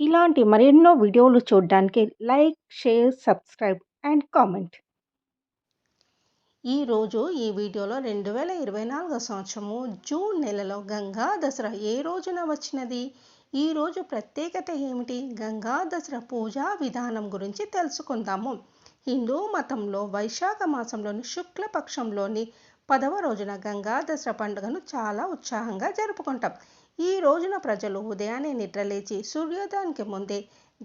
ఇలాంటి మరెన్నో వీడియోలు చూడడానికి like, share, subscribe and comment. ఈరోజు ఈ వీడియోలో రెండు వేల ఇరవై నాలుగో సంవత్సరము జూన్ నెలలో గంగా దసరా ఏ రోజున వచ్చినది? ఈ రోజు ప్రత్యేకత ఏమిటి? గంగా దసరా పూజా విధానం గురించి తెలుసుకుందాము. హిందూ మతంలో వైశాఖ మాసంలోని శుక్లపక్షంలోని పదవ రోజున గంగా దసరా పండుగను చాలా ఉత్సాహంగా జరుపుకుంటాం. ఈ రోజున ప్రజలు ఉదయాన్నే నిద్రలేచి సూర్యోదయానికి ముందే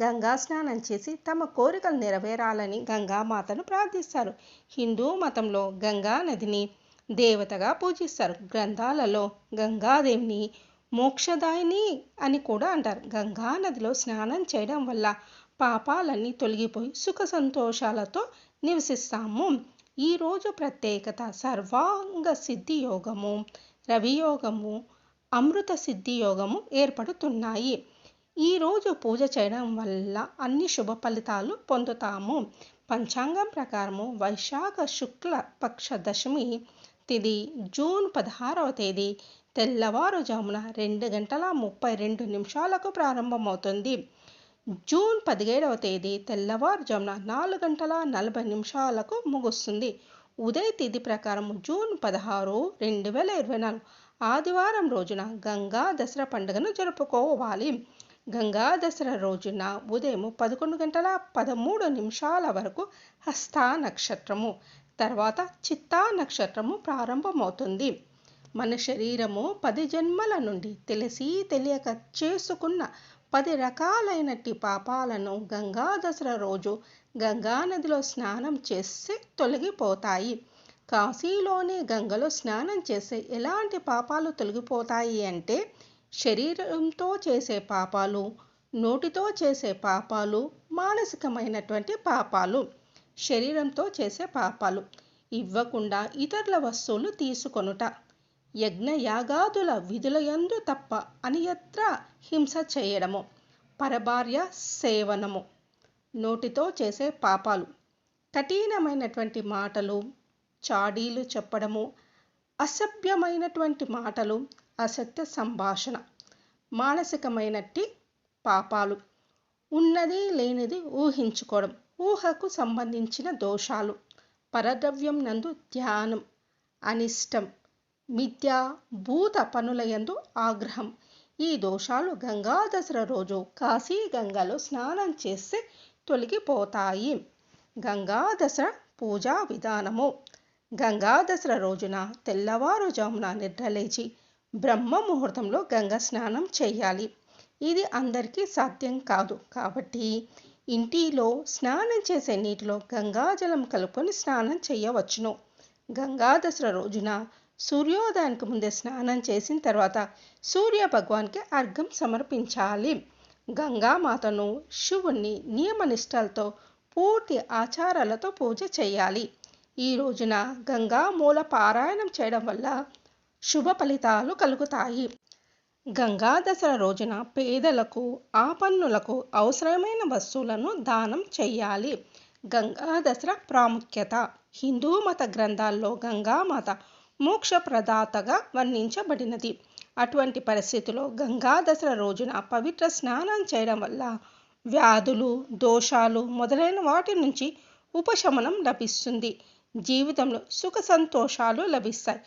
గంగా స్నానం చేసి తమ కోరికలు నెరవేరాలని గంగామాతను ప్రార్థిస్తారు. హిందూ మతంలో గంగా నదిని దేవతగా పూజిస్తారు. గ్రంథాలలో గంగాదేవిని మోక్షదాయిని అని కూడా అంటారు. గంగా నదిలో స్నానం చేయడం వల్ల పాపాలన్నీ తొలగిపోయి సుఖ సంతోషాలతో నివసిస్తాము. ఈరోజు ప్రత్యేకత సర్వాంగ సిద్ధి యోగము రవియోగము అమృత సిద్ధి యోగము ఏర్పడుతున్నాయి. ఈరోజు పూజ చేయడం వల్ల అన్ని శుభ ఫలితాలు పొందుతాము. పంచాంగం ప్రకారము వైశాఖ శుక్ల పక్ష దశమి తిది జూన్ పదహారవ తేదీ తెల్లవారుజామున రెండు గంటల ముప్పై రెండు నిమిషాలకు ప్రారంభమవుతుంది. జూన్ పదిహేడవ తేదీ తెల్లవారుజామున నాలుగు గంటల నలభై నిమిషాలకు ముగుస్తుంది. ఉదయ తేదీ ప్రకారం జూన్ పదహారు రెండు వేల ఇరవై నాలుగు ఆదివారం రోజున గంగా దసరా పండుగను జరుపుకోవాలి. గంగా దసరా రోజున ఉదయం పదకొండు గంటల పదమూడు నిమిషాల వరకు హస్త నక్షత్రము తర్వాత చిత్తా నక్షత్రము ప్రారంభమవుతుంది. మన శరీరము పది జన్మల నుండి తెలిసి తెలియక చేసుకున్న పది రకాలైనటి పాపాలను గంగా దసరా రోజు గంగా నదిలో స్నానం చేస్తే తొలగిపోతాయి. కాశీలోని గంగలో స్నానం చేస్తే ఎలాంటి పాపాలు తొలగిపోతాయి అంటే శరీరంతో చేసే పాపాలు నోటితో చేసే పాపాలు మానసికమైనటువంటి పాపాలు శరీరంతో చేసే పాపాలు ఇవ్వకుండా ఇతరుల వస్తువులు తీసుకొనుట. యజ్ఞ యాగాదుల విధులయందు తప్ప అనియత్ర హింస చేయడము పరభార్య సేవనము నోటితో చేసే పాపాలు కఠినమైనటువంటి మాటలు చాడీలు చెప్పడము అసభ్యమైనటువంటి మాటలు అసత్య సంభాషణ మానసికమైనట్టి పాపాలు. ఉన్నది లేనిది ఊహించుకోవడం ఊహకు సంబంధించిన దోషాలు పరద్రవ్యం నందు ధ్యానం అనిష్టం మిథ్యా భూత పనులయందు ఆగ్రహం. ఈ దోషాలు గంగా దసరా రోజు కాశీ గంగలో స్నానం చేస్తే తొలగిపోతాయి. గంగా దసరా పూజా విధానము. గంగా దసరా రోజున తెల్లవారుజామున నిద్రలేచి బ్రహ్మ ముహూర్తంలో గంగా స్నానం చేయాలి. ఇది అందరికీ సాధ్యం కాదు. కాబట్టి ఇంటిలో స్నానం చేసే నీటిలో గంగాజలం కలుపుకొని స్నానం చేయవచ్చును. గంగా దసరా రోజున సూర్యోదయానికి ముందే స్నానం చేసిన తర్వాత సూర్య భగవాన్కి అర్ఘం సమర్పించాలి. గంగామాతను శివుణ్ణి నియమనిష్టలతో పూర్తి ఆచారాలతో పూజ చేయాలి. ఈ రోజున గంగా మూల పారాయణం చేయడం వల్ల శుభ ఫలితాలు కలుగుతాయి. గంగా దసరా రోజున పేదలకు ఆపన్నులకు అవసరమైన వస్తువులను దానం చేయాలి. గంగా దసరా ప్రాముఖ్యత. హిందూ మత గ్రంథాల్లో గంగామాత మోక్షప్రదాతగా వర్ణించబడినది. అటువంటి పరిస్థితిలో గంగా దసరా రోజున పవిత్ర స్నానం చేయడం వల్ల వ్యాధులు దోషాలు మొదలైన వాటి నుంచి ఉపశమనం లభిస్తుంది. జీవితంలో సుఖ సంతోషాలు లభిస్తాయి.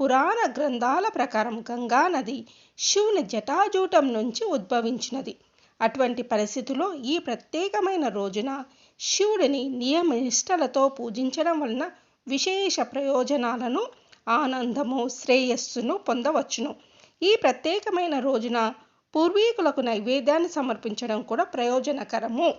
పురాణ గ్రంథాల ప్రకారం గంగా నది శివుని జటాజూటం నుంచి ఉద్భవించినది. అటువంటి పరిస్థితుల్లో ఈ ప్రత్యేకమైన రోజున శివుడిని నియమనిష్టలతో పూజించడం వలన విశేష ప్రయోజనాలను ఆనందము శ్రేయస్సును పొందవచ్చును. ఈ ప్రత్యేకమైన రోజున పూర్వీకులకు నైవేద్యాన్ని సమర్పించడం కూడా ప్రయోజనకరము.